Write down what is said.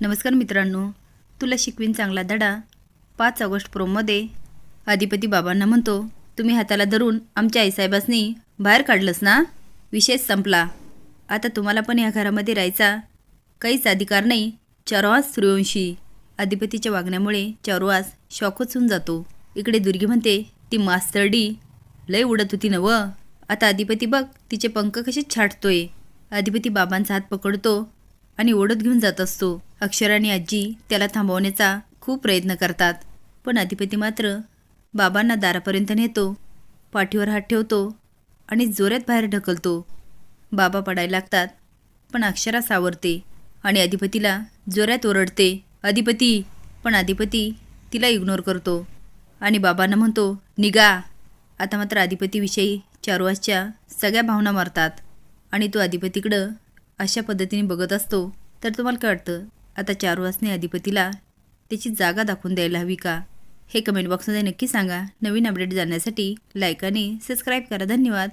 नमस्कार मित्रांनो तुला शिकवीन चांगला धडा पाच ऑगस्ट प्रोममध्ये. अधिपती बाबांना म्हणतो तुम्ही हाताला धरून आमच्या आईसाहेबांनी बाहेर काढलंस ना? विषय संपला. आता तुम्हाला पण या घरामध्ये राहायचा काहीच अधिकार नाही चारवास सूर्यवंशी अधिपतीच्या वागण्यामुळे चारवास शॉकच होऊन जातो. इकडे दुर्गी म्हणते ती मास्तरडी लय उडत होती नव. आता अधिपती बघ तिचे पंख कसे छाटतोय. अधिपती बाबांचा हात पकडतो. आणि ओढत घेऊन जात असतो. अक्षर आणि आजी त्याला थांबवण्याचा खूप प्रयत्न करतात. पण अधिपती मात्र बाबांना दारापर्यंत नेतो पाठीवर हात ठेवतो आणि जोऱ्यात बाहेर ढकलतो. बाबा पडायला लागतात पण अक्षरा सावरते आणि अधिपतीला जोरात ओरडते अधिपती! पण अधिपती तिला इग्नोर करतो आणि बाबांना म्हणतो निगा आता मात्र अधिपतीविषयी चारुवासच्या सगळ्या भावना मारतात आणि तो अधिपतीकडं अशा पद्धतीने बघत असतो तर तुम्हाला काय वाटतं? आता चारुवासने अधिपतीला त्याची जागा दाखवून द्यायला हवी का? हे कमेंट बॉक्समध्ये नक्की सांगा. नवीन अपडेट जाण्यासाठी लाईक आणि सबस्क्राईब करा. धन्यवाद.